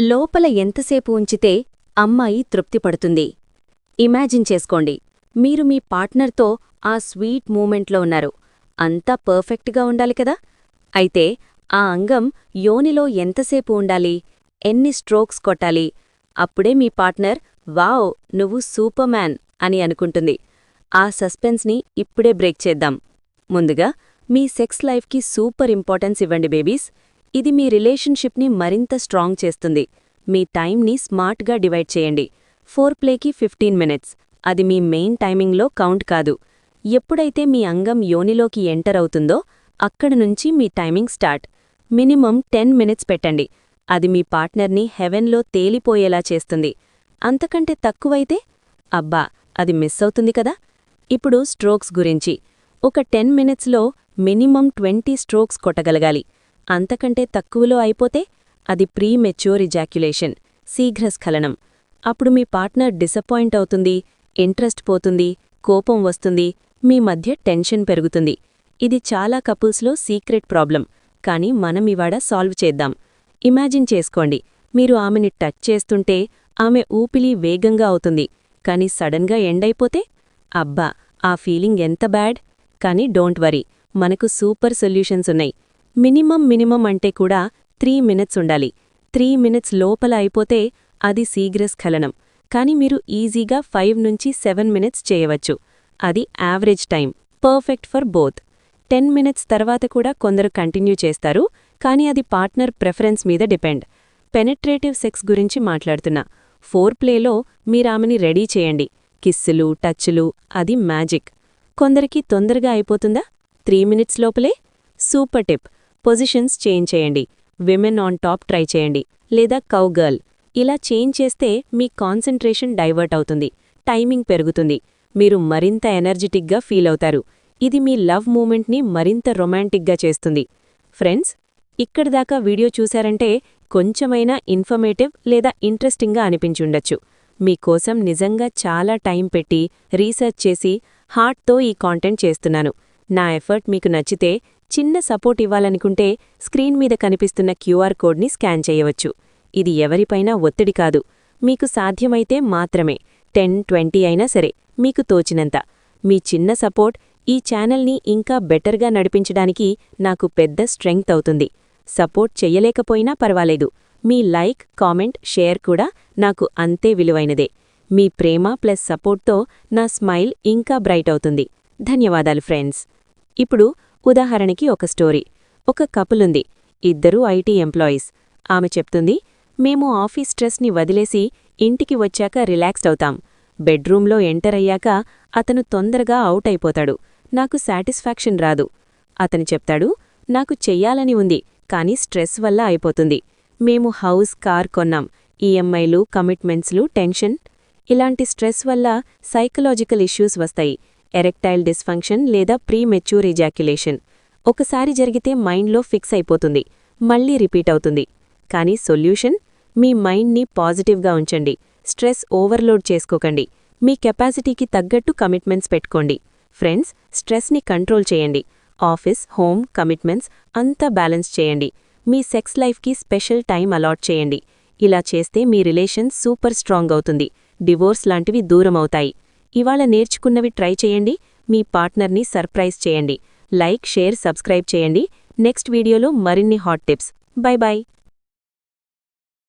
లోపల ఎంతసేపు ఉంచితే అమ్మాయి తృప్తిపడుతుంది. ఇమాజిన్ చేసుకోండి. మీరు మీ పార్ట్నర్తో ఆ స్వీట్ మూమెంట్లో ఉన్నారు. అంతా పర్ఫెక్ట్గా ఉండాలి కదా? అయితే ఆ అంగం యోనిలో ఎంతసేపు ఉండాలి? ఎన్ని స్ట్రోక్స్ కొట్టాలి? అప్పుడే మీ పార్ట్నర్ వావ్ నువ్వు సూపర్మ్యాన్ అని అనుకుంటుంది. ఆ సస్పెన్స్ని ఇప్పుడే బ్రేక్ చేద్దాం. ముందుగా మీ సెక్స్ లైఫ్కి సూపర్ ఇంపార్టెన్స్ ఇవ్వండి బేబీస్. ఇది మీ రిలేషన్షిప్ని మరింత స్ట్రాంగ్ చేస్తుంది. మీ టైంని స్మార్ట్గా డివైడ్ చేయండి. ఫోర్ ప్లేకి ఫిఫ్టీన్ మినిట్స్. అది మీ మెయిన్ టైమింగ్లో కౌంట్ కాదు. ఎప్పుడైతే మీ అంగం యోనిలోకి ఎంటర్ అవుతుందో అక్కడి నుంచి మీ timing start. Minimum ten minutes పెట్టండి. అది మీ పార్ట్నర్ని హెవెన్లో తేలిపోయేలా చేస్తుంది. అంతకంటే తక్కువైతే అబ్బా అది మిస్ అవుతుంది కదా? ఇప్పుడు స్ట్రోక్స్ గురించి. ఒక టెన్ మినిట్స్లో మినిమం ట్వంటీ స్ట్రోక్స్ కొట్టగలగాలి. అంతకంటే తక్కువలో అయిపోతే అది ప్రీ మెచ్యూర్ ఇజాక్యులేషన్ శీఘ్రస్ఖలనం. అప్పుడు మీ పార్ట్నర్ డిసప్పాయింట్ అవుతుంది ఇంట్రెస్ట్ పోతుంది కోపం వస్తుంది మీ మధ్య టెన్షన్ పెరుగుతుంది. ఇది చాలా కపుల్స్లో సీక్రెట్ ప్రాబ్లం కానీ మనం ఇవాడ సాల్వ్ చేద్దాం. ఇమాజిన్ చేసుకోండి మీరు ఆమెని టచ్ చేస్తుంటే ఆమె ఊపిలి వేగంగా అవుతుంది కానీ సడన్గా ఎండైపోతే అబ్బా ఆ ఫీలింగ్ ఎంత బ్యాడ్? కానీ డోంట్ వరీ మనకు సూపర్ సొల్యూషన్స్ ఉన్నాయి. మినిమం మినిమం అంటే కూడా త్రీ మినిట్స్ ఉండాలి. త్రీ మినిట్స్ లోపల అయిపోతే అది శీఘ్రస్ఖలనం. కానీ మీరు ఈజీగా ఫైవ్ నుంచి సెవెన్ మినిట్స్ చేయవచ్చు. అది average time perfect for both. Ten minutes తర్వాత కూడా కొందరు కంటిన్యూ చేస్తారు. కానీ అది పార్ట్నర్ ప్రెఫరెన్స్ మీద డిపెండ్. పెనెట్రేటివ్ సెక్స్ గురించి మాట్లాడుతున్నా. ఫోర్ ప్లేలో మీరామెని రెడీ చేయండి. కిస్సులు టచ్లు అది మ్యాజిక్. కొందరికి తొందరగా అయిపోతుందా? త్రీ మినిట్స్ లోపలే? Super tip. పొజిషన్స్ చేంజ్ చేయండి. విమెన్ ఆన్ టాప్ ట్రై చేయండి. లేదా కౌ గర్ల్ ఇలా చేంజ్ చేస్తే మీ కాన్సంట్రేషన్ డైవర్ట్ అవుతుంది. టైమింగ్ పెరుగుతుంది. మీరు మరింత ఎనర్జెటిక్గా ఫీల్ అవుతారు. ఇది మీ లవ్ మూమెంట్ని మరింత రొమాంటిక్గా చేస్తుంది. ఫ్రెండ్స్ ఇక్కడిదాకా వీడియో చూశారంటే కొంచెమైనా ఇన్ఫర్మేటివ్ లేదా ఇంట్రెస్టింగ్గా అనిపించుండొచ్చు మీకోసం నిజంగా చాలా టైం పెట్టి రీసెర్చ్ చేసి హార్ట్తో ఈ కాంటెంట్ చేస్తున్నాను. నా ఎఫర్ట్ మీకు నచ్చితే చిన్న సపోర్ట్ ఇవ్వాలనుకుంటే స్క్రీన్ మీద కనిపిస్తున్న క్యూఆర్ కోడ్ని స్కాన్ చేయవచ్చు. ఇది ఎవరిపైనా ఒత్తిడి కాదు. మీకు సాధ్యమైతే మాత్రమే. టెన్ ట్వంటీ అయినా సరే మీకు తోచినంత. మీ చిన్న సపోర్ట్ ఈ ఛానల్ని ఇంకా బెటర్గా నడిపించడానికి నాకు పెద్ద స్ట్రెంగ్త్ అవుతుంది. సపోర్ట్ చెయ్యలేకపోయినా పర్వాలేదు. మీ లైక్ కామెంట్ షేర్ కూడా నాకు అంతే విలువైనదే. మీ ప్రేమ ప్లస్ సపోర్ట్తో నా స్మైల్ ఇంకా బ్రైట్ అవుతుంది. ధన్యవాదాలు ఫ్రెండ్స్. ఇప్పుడు ఉదాహరణకి ఒక స్టోరీ. ఒక కపులుంది. ఇద్దరూ ఐటీ ఎంప్లాయీస్. ఆమె చెప్తుంది మేము ఆఫీస్ స్ట్రెస్ని వదిలేసి ఇంటికి వచ్చాక రిలాక్స్డ్ అవుతాం. బెడ్రూంలో ఎంటర్ అయ్యాక అతను తొందరగా అవుట్ అయిపోతాడు. నాకు సాటిస్ఫాక్షన్ రాదు. అతను చెప్తాడు నాకు చెయ్యాలని ఉంది కానీ స్ట్రెస్ వల్ల అయిపోతుంది. మేము హౌస్ కార్ కొన్నాం. ఈఎంఐలు కమిట్మెంట్స్లు టెన్షన్. ఇలాంటి స్ట్రెస్ వల్ల సైకలాజికల్ ఇష్యూస్ వస్తాయి. ఎరెక్టైల్ డిస్ఫంక్షన్ లేదా ప్రీ మెచ్యూర్ ఇజాక్యులేషన్. ఒకసారి జరిగితే మైండ్లో ఫిక్స్ అయిపోతుంది. మళ్ళీ రిపీట్ అవుతుంది. కానీ సొల్యూషన్? మీ మైండ్ని పాజిటివ్గా ఉంచండి. స్ట్రెస్ ఓవర్లోడ్ చేసుకోకండి. మీ కెపాసిటీకి తగ్గట్టు కమిట్మెంట్స్ పెట్టుకోండి. ఫ్రెండ్స్ స్ట్రెస్ని కంట్రోల్ చేయండి. ఆఫీస్ హోమ్ కమిట్మెంట్స్ అంతా బ్యాలెన్స్ చేయండి. మీ సెక్స్ లైఫ్కి స్పెషల్ టైం అలాట్ చేయండి. ఇలా చేస్తే మీ రిలేషన్ సూపర్ స్ట్రాంగ్ అవుతుంది. డివోర్స్ లాంటివి దూరం అవుతాయి. ఇవాళ నేర్చుకున్నవి ట్రై చేయండి మీ పార్ట్నర్ని సర్ప్రైజ్ చేయండి. లైక్ షేర్ సబ్స్క్రైబ్ చేయండి. నెక్స్ట్ వీడియోలో మరిన్ని హాట్ టిప్స్. Bye bye